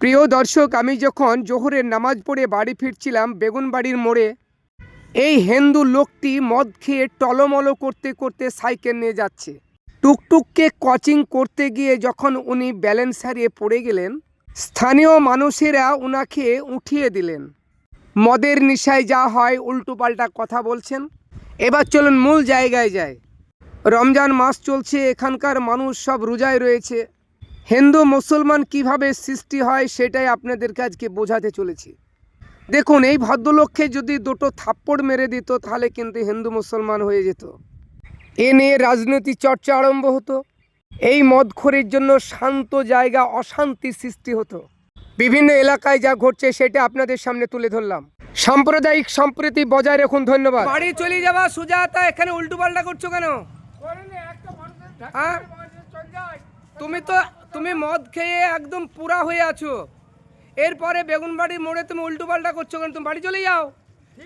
প্রিয় দর্শক, আমি যখন জোহরের নামাজ পড়ে বাড়ি ফিরছিলাম বেগুনবাড়ির মোড়ে, এই হিন্দু লোকটি মদ খেয়ে টলমলো করতে করতে সাইকেল নিয়ে যাচ্ছে। টুকটুককে কোচিং করতে গিয়ে যখন উনি ব্যালেন্স হারিয়ে পড়ে গেলেন, স্থানীয় মানুষেরা উনাকে উঠিয়ে দিলেন। মদের নেশায় যা হয় উল্টোপাল্টা কথা বলছেন। এবার চলুন মূল জায়গায় যায় রমজান মাস চলছে, এখানকার মানুষ সব রোজায় রয়েছে। হিন্দু মুসলমান কীভাবে সৃষ্টি হয় সেটাই আপনাদেরকে আজকে বোঝাতে চলেছি। দেখুন এই ভদ্রলোককে যদি দুটো থাপ্পড় মেরে দিত তাহলে কিন্তু হিন্দু মুসলমান হয়ে যেত। এ নিয়ে রাজনৈতিক চর্চা আরম্ভ হতো। এই মদখোরের জন্য শান্ত জায়গা অশান্তি সৃষ্টি হতো। বিভিন্ন এলাকায় যা ঘটছে সেটা আপনাদের সামনে তুলে ধরলাম। সাম্প্রদায়িক সম্প্রীতি বজায় রাখুন ধন্যবাদ। বাড়ি চলে যাওয়া সুজাতা এখানে উল্টো পাল্টা করছ কেন? হ্যাঁ? তুমি তো তুমি মদ খেয়ে একদম পুরা হয়ে আছো। এরপরে বেগুনবাড়ির মোড়ে তুমি উল্টো পাল্টা করছ কেন? তুমি বাড়ি চলে যাও।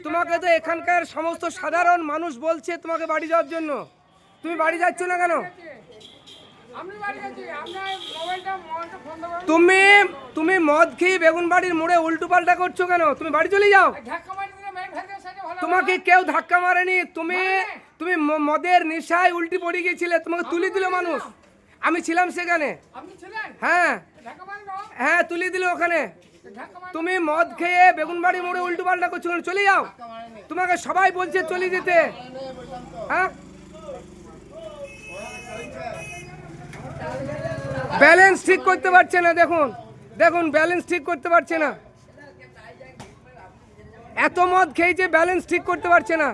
তোমাকে তো এখানকার সমস্ত সাধারণ মানুষ বলছে তোমাকে বাড়ি যাওয়ার জন্য। তুমি বাড়ি যাচ্ছ না কেন? তুমি তুমি মদ খেয়ে বেগুনবাড়ির মোড়ে উল্টো পাল্টা করছ কেন? তুমি বাড়ি চলে যাও। তোমাকে কেউ ধাক্কা মারেনি। তুমি তুমি ম- মদের নেশায় উল্টি পড়ে গিয়েছিলে তোমাকে তুলে দিল মানুষ। আমি ছিলাম সেখানে। হ্যাঁ। হ্যাঁ তুলে দিল ওখানে। তুমি মদ খেয়ে বেগুনবাড়ি মোড়ে উল্টো পাল্টা করছ চলে যাও। তোমাকে সবাই বলছে চলে যেতে। হ্যাঁ? ব্যালেন্স ঠিক করতে পারছে না দেখুন। দেখুন ব্যালেন্স ঠিক করতে পারছে না। এত মদ খেয়েছে ব্যালেন্স ঠিক করতে পারছে না।